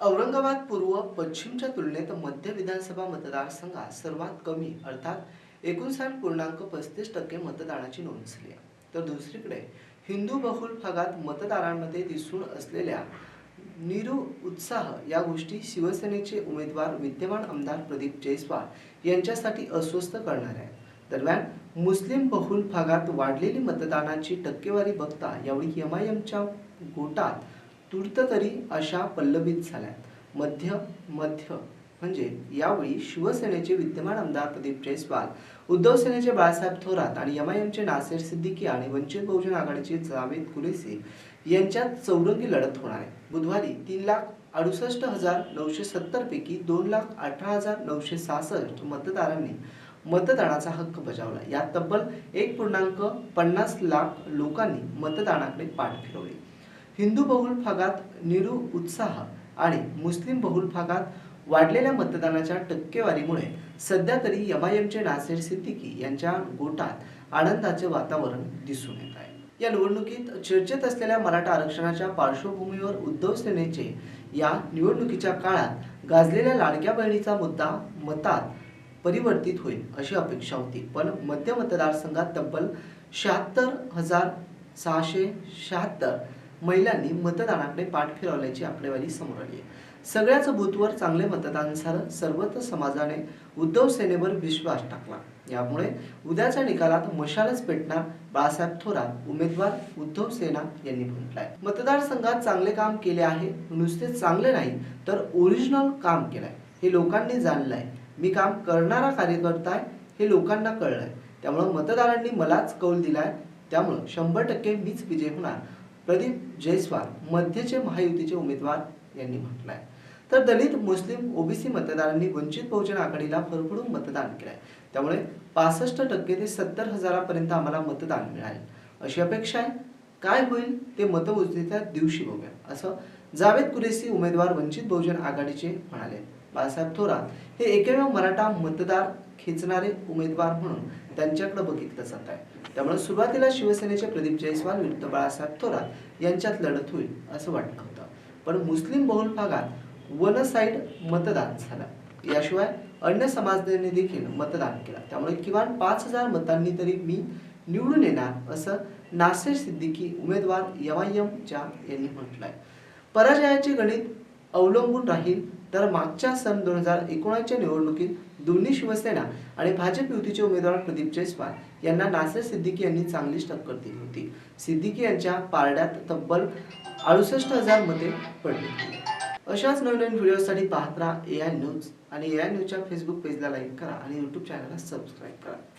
औरंगाबाद पूर्व पश्चिमच्या तुलनेत मध्य विधानसभा मतदारसंघात सर्वात कमी अर्थात एकोणसाठ पूर्णांक पस्तीस टक्के मतदानाची नोंद झाली आहे. तर दुसरीकडे हिंदू बहुल भागात मतदारांमध्ये दिसून असलेल्या निरू उत्साह या गोष्टी शिवसेनेचे उमेदवार विद्यमान आमदार प्रदीप जयस्वाल यांच्यासाठी अस्वस्थ करणार आहे दरम्यान मुस्लिम बहुल भागात वाढलेली मतदानाची टक्केवारी बघता यावेळी एम आय गोटात तूर्त तरी अशा पल्लवित झाल्यात. मध्य मध्य म्हणजे यावेळी शिवसेनेचे विद्यमान आमदार प्रदीप जयस्वाल उद्धव सेनेचे बाळासाहेब थोरात आणि एमआयएमचे एमचे नासेर सिद्दीकी आणि वंचित बहुजन आघाडीचे जावेद कुरेसी यांच्यात चौरंगी लढत होणार आहे. बुधवारी तीन लाख अडुसष्ट हजार नऊशे सत्तर पैकी दोन लाख अठरा हजार नऊशे सहासष्ट मतदारांनी मतदानाचा हक्क बजावला. यात तब्बल एक पूर्णांक पन्नास लाख लोकांनी मतदानाकडे पाठ फिरवली. हिंदू बहुल भागात निरु उत्साह आणि मुस्लिम बहुल भागात वाढलेल्या मतदानाच्या टक्केवारीमुळे सध्या तरी एम आय एमचे नासेर सिद्दीकी यांच्या गोटात आनंदाचे वातावरण दिसून येत आहे. या निवडणुकीत चर्चेत असलेल्या मराठा आरक्षणाच्या पार्श्वभूमीवर उद्धव सेनेचे या निवडणुकीच्या काळात गाजलेल्या लाडक्या बहिणीचा मुद्दा मतात परिवर्तित होईल अशी अपेक्षा होती. पण मध्य मतदारसंघात तब्बल शहात्तर हजार सहाशे शहात्तर महिलांनी मतदानाकडे पाठ फिरवल्याची आकडेवारी समोर आली आहे. सगळ्याच बूथवर चांगले मतदान झालं सर्वत्र समाजाने उद्धव सेनेवर विश्वास टाकला. यामुळे उद्याच्या निकालात मशालच पेटणार बाळासाहेब थोरात उमेदवार उद्धव सेना यांनी म्हटलंय. मतदारसंघात चांगले काम केले आहे नुसते चांगले नाही तर ओरिजिनल काम केलंय. हे लोकांनी जाणलंय. मी काम करणारा कार्यकर्ता आहे हे लोकांना कळलंय. त्यामुळं मतदारांनी मलाच कौल दिलाय. त्यामुळं शंभर टक्के मीच विजय होणार. प्रदीप जयस्वाल मध्यचे महायुतीचे उमेदवार यांनी म्हटलं आहे तर दलित मुस्लिम ओबीसी मतदारांनी वंचित बहुजन आघाडीला भरभरून मतदान केलंय. त्यामुळे पासष्ट टक्के ते सत्तर हजारापर्यंत आम्हाला मतदान मिळाले. अशी अपेक्षा आहे? काय होईल? ते मतमोजणीच्या दिवशी बघूया असं जावेद कुरेसी उमेदवार वंचित बहुजन आघाडीचे म्हणाले. बाळासाहेब थोरात हे एकमेव मराठा मतदार खेचणारे उमेदवार म्हणून त्यांच्याकडे बघितलं जात आहे. त्यामुळे सुरुवातीला शिवसेनेचे प्रदीप जयस्वाल विरुद्ध बाळासाहेब थोरात यांच्यात लढत होईल असं वाटलं होतं. पण मुस्लिम बहुल भागात वन साईड मतदान झालं. याशिवाय अन्य समाजने देखील मतदान केलं. त्यामुळे किमान पाच हजार मतांनी तरी मी निवडून येणार असं नासिर सिद्दीकी उमेदवार यमायमच्या यांनी म्हटलंय. पराजयाचे गणित अवलंबून राहील तर मागच्या सन दोन हजार एकोणीसच्या निवडणुकीत दोन्ही शिवसेना आणि भाजप युतीचे उमेदवार प्रदीप जयस्वाल यांना नासर सिद्दीकी यांनी चांगलीच टक्कर दिली होती. सिद्दीकी यांच्या पारड्यात तब्बल अडुसष्ट हजार मते पडली अशाच नवनवीन व्हिडिओसाठी पाहत राहा ए आय न्यूज आणि ए आय न्यूजच्या फेसबुक पेजला लाईक करा आणि यूट्यूब चॅनलला सबस्क्राईब करा.